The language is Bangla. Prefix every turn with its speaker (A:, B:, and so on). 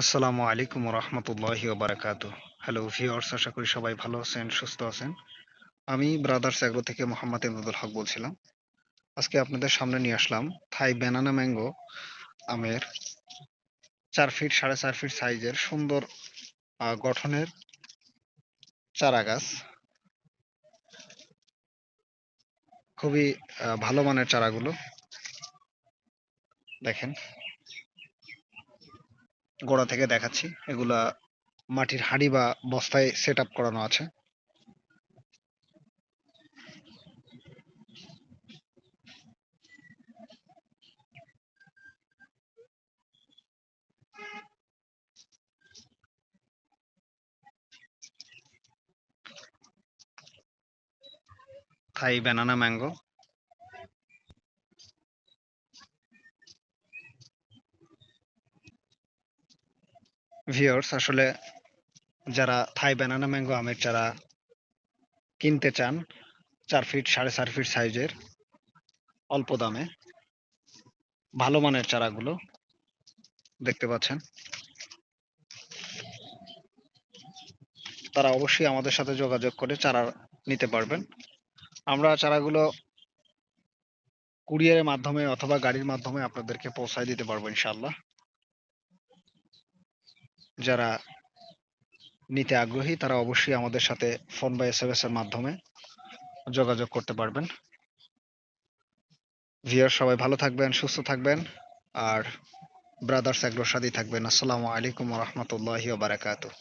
A: আসসালামু আলাইকুম রহমতুল্লাহি বারাকাত হ্যালো ভিওর্স আশা করি সবাই ভালো আছেন, সুস্থ আছেন। আমি ব্রাদার্স এগ্রো থেকে মোহাম্মদ ইমরুদুল হক বলছিলাম। আজকে আপনাদের সামনে নিয়ে আসলাম থাই ব্যানানা ম্যাঙ্গো আমের চার ফিট সাড়ে চার ফিট সাইজের সুন্দর গঠনের চারা গাছ। খুবই ভালো মানের চারাগুলো। দেখেন। গোড়া থেকে দেখাচ্ছি। এগুলা মাটির হাড়ি বা বস্তায় সেট করানো আছে। থাই ব্যানানা ম্যাঙ্গো ভিওর্স আসলে যারা থাই ব্যানানা ম্যাঙ্গো আমের চারা কিনতে চান, চার ফিট সাড়ে চার ফিট সাইজের অল্প দামে, ভালো মানের চারাগুলো দেখতে পাচ্ছেন। তারা অবশ্যই আমাদের সাথে যোগাযোগ করে চারা নিতে পারবেন। আমরা চারাগুলো কুরিয়ারের মাধ্যমে অথবা গাড়ির মাধ্যমে আপনাদেরকে পৌঁছায় দিতে পারব ইনশাল্লাহ যারা নিতে আগ্রহী, তারা অবশ্যই আমাদের সাথে ফোন বা এস এর মাধ্যমে যোগাযোগ করতে পারবেন। ভিয়ার সবাই ভালো থাকবেন, সুস্থ থাকবেন, আর ব্রাদার্স এগ্রোর সাথেই থাকবেন। আসসালামু আলাইকুম রহমতুল্লাহ বারাকাতুহ।